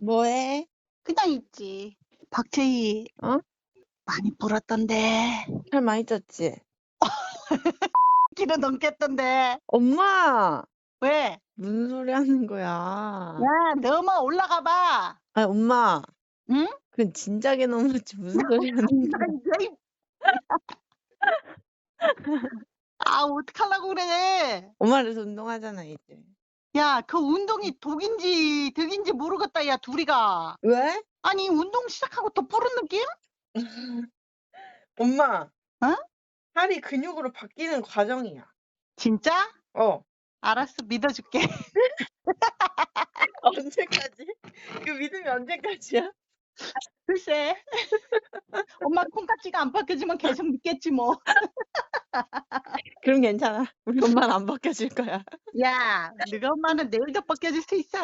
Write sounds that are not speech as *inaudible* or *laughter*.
뭐해? 그냥 있지. 박채희. 어? 많이 불었던데. 살 많이 쪘지? *laughs* 길은 넘겠던데. 엄마! 왜? 무슨 소리 하는 거야? 야, 너만 올라가 봐. 아니, 엄마. 응? 그건 진작에 넘었지. 무슨 *laughs* 소리 하는 거야? 이- *laughs* 아, 어떡하려고 그래. 엄마 그래서 운동하잖아, 이제. 야, 그 운동이 독인지 덕인지 모르겠다, 야, 둘이 가. 왜? 아니, 운동 시작하고 또 부른 느낌? *laughs* 엄마. 어? 살이 근육으로 바뀌는 과정이야. 진짜? 어. 알았어, 믿어줄게. *laughs* 언제까지? 그 믿음이 언제까지야? 글쎄. *laughs* 엄마 콩깍지가 안 벗겨지면 계속 믿겠지 뭐. 그럼 괜찮아. 우리 엄마는 안 바뀌어질 거야. 야, 너가 엄마는 내일도 벗겨질 수 있어.